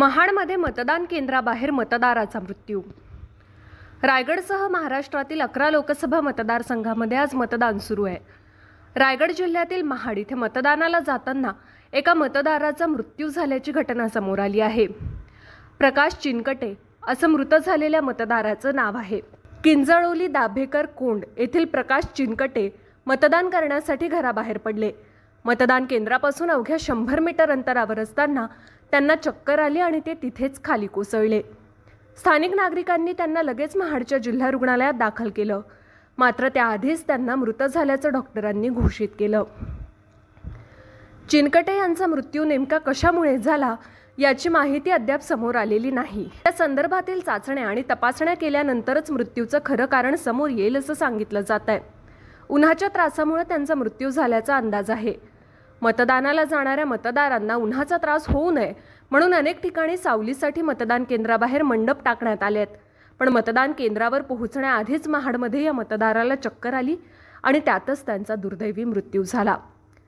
महाडमध्ये मतदान केंद्राबाहेर मतदाराचा मृत्यू. रायगडसह महाराष्ट्रातील अकरा लोकसभा मतदारसंघामध्ये आज मतदान सुरू आहे. रायगड जिल्ह्यातील महाड इथे मतदानाला जाताना एका मतदाराचा मृत्यू झाल्याची घटना समोर आली आहे. प्रकाश चिनकटे असं मृत झालेल्या मतदाराचं नाव आहे. किंजळोली दाभेकर कोंड येथील प्रकाश चिनकटे मतदान करण्यासाठी घराबाहेर पडले. मतदान केंद्रापासून अवघ्या शंभर मीटर अंतरावर असताना त्यांना चक्कर आली आणि ते तिथेच खाली कोसळले. स्थानिक नागरिकांनी त्यांना लगेच महाडच्या जिल्हा रुग्णालयात दाखल केलं. मात्र त्याआधीच त्यांना मृत झाल्याचं डॉक्टरांनी घोषित केलं. चिनकटे यांचा मृत्यू नेमका कशामुळे झाला याची माहिती अद्याप समोर आलेली नाही. त्या संदर्भातील चाचण्या आणि तपासण्या केल्यानंतरच मृत्यूचं खरं कारण समोर येईल असं सांगितलं जात आहे उन्हाच्या त्रासामुळे त्यांचा मृत्यू झाल्याचा अंदाज आहे. मतदानाला जाणाऱ्या मतदारांना उन्हाचा त्रास होऊ नये म्हणून अनेक ठिकाणी सावलीसाठी मतदान केंद्राबाहेर मंडप टाकण्यात आले आहेत. पण मतदान केंद्रावर पोहोचण्याआधीच महाडमध्ये या मतदाराला चक्कर आली आणि त्यातच त्यांचा दुर्दैवी मृत्यू झाला.